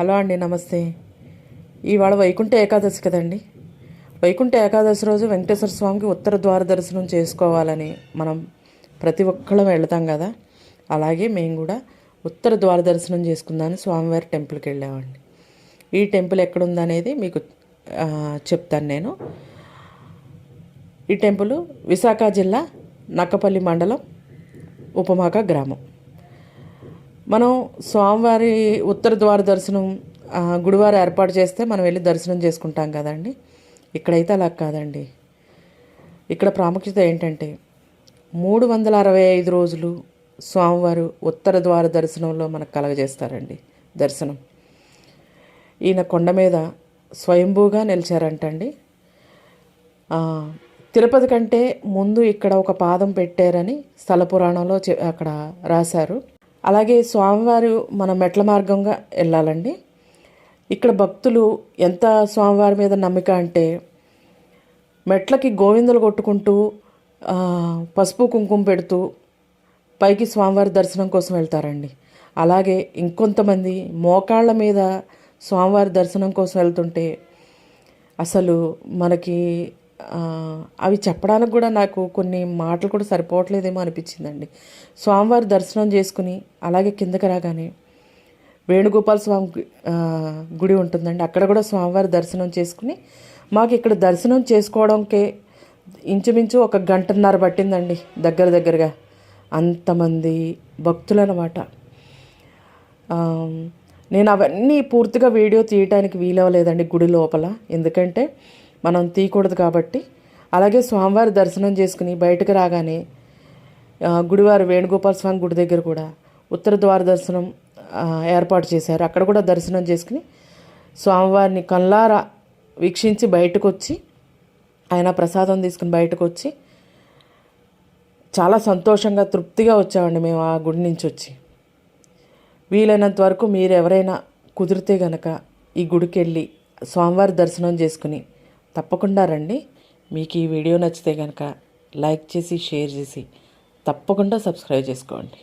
Hello అండి నమస్తే. ఇవాళ వైకుంఠ ఏకాదశి కదండి. వైకుంఠ ఏకాదశి రోజు వెంకటేశ్వర స్వామికి ఉత్తర ద్వార దర్శనం చేసుకోవాలని మనం ప్రతి ఒక్కళ్ళం వెళ్తాం కదా. అలాగే మేము కూడా ఉత్తర ద్వార దర్శనం చేసుకుందామని స్వామివారి టెంపుల్కి వెళ్ళామండి. ఈ టెంపుల్ ఎక్కడుందనేది మీకు చెప్తాను నేను. ఈ టెంపుల్ విశాఖ జిల్లా నక్కపల్లి మండలం ఉపమాక గ్రామం. మనం స్వామివారి ఉత్తర ద్వార దర్శనం గుడివారు ఏర్పాటు చేస్తే మనం వెళ్ళి దర్శనం చేసుకుంటాం కదండి. ఇక్కడైతే అలా కాదండి. ఇక్కడ ప్రాముఖ్యత ఏంటంటే మూడు వందల అరవై ఐదు రోజులు స్వామివారు ఉత్తర ద్వార దర్శనంలో మనకు కలగజేస్తారండి దర్శనం. ఈయన కొండ మీద స్వయంభూగా నిలిచారంటండి. తిరుపతి కంటే ముందు ఇక్కడ ఒక పాదం పెట్టారని స్థల పురాణంలో చె- అక్కడ రాశారు. అలాగే స్వామివారు మన మెట్ల మార్గంగా వెళ్ళాలండి. ఇక్కడ భక్తులు ఎంత స్వామివారి మీద నమ్మిక అంటే మెట్లకి గోవిందలు కొట్టుకుంటూ పసుపు కుంకుమ పెడుతూ పైకి స్వామివారి దర్శనం కోసం వెళ్తారండి. అలాగే ఇంకొంతమంది మోకాళ్ళ మీద స్వామివారి దర్శనం కోసం వెళ్తుంటే అసలు మనకి అవి చెప్పడానికి కూడా నాకు కొన్ని మాటలు కూడా సరిపోవట్లేదేమో అనిపించిందండి. స్వామివారి దర్శనం చేసుకుని అలాగే కిందకి రాగానే వేణుగోపాల స్వామి గుడి ఉంటుందండి. అక్కడ కూడా స్వామివారి దర్శనం చేసుకుని మాకు ఇక్కడ దర్శనం చేసుకోవడంకే ఇంచుమించు ఒక గంటన్నర పట్టిందండి దగ్గర దగ్గరగా. అంతమంది భక్తులు అనమాట నేను అవన్నీ పూర్తిగా వీడియో తీయటానికి వీలవలేదండి గుడి లోపల. ఎందుకంటే మనం తీయకూడదు కాబట్టి. అలాగే స్వామివారి దర్శనం చేసుకుని బయటకు రాగానే గుడివారి వేణుగోపాల స్వామి గుడి దగ్గర కూడా ఉత్తర ద్వార దర్శనం ఏర్పాటు చేశారు. అక్కడ కూడా దర్శనం చేసుకుని స్వామివారిని కళ్ళారా వీక్షించి బయటకు వచ్చి ఆయన ప్రసాదం తీసుకుని బయటకు వచ్చి చాలా సంతోషంగా తృప్తిగా వచ్చామండి మేము ఆ గుడి నుంచి వచ్చి. వీలైనంత వరకు మీరు ఎవరైనా కుదిరితే గనక ఈ గుడికి వెళ్ళి స్వామివారి దర్శనం చేసుకుని తప్పకుండా రండి. మీకు ఈ వీడియో నచ్చితే కనుక లైక్ చేసి షేర్ చేసి తప్పకుండా సబ్స్క్రైబ్ చేసుకోండి.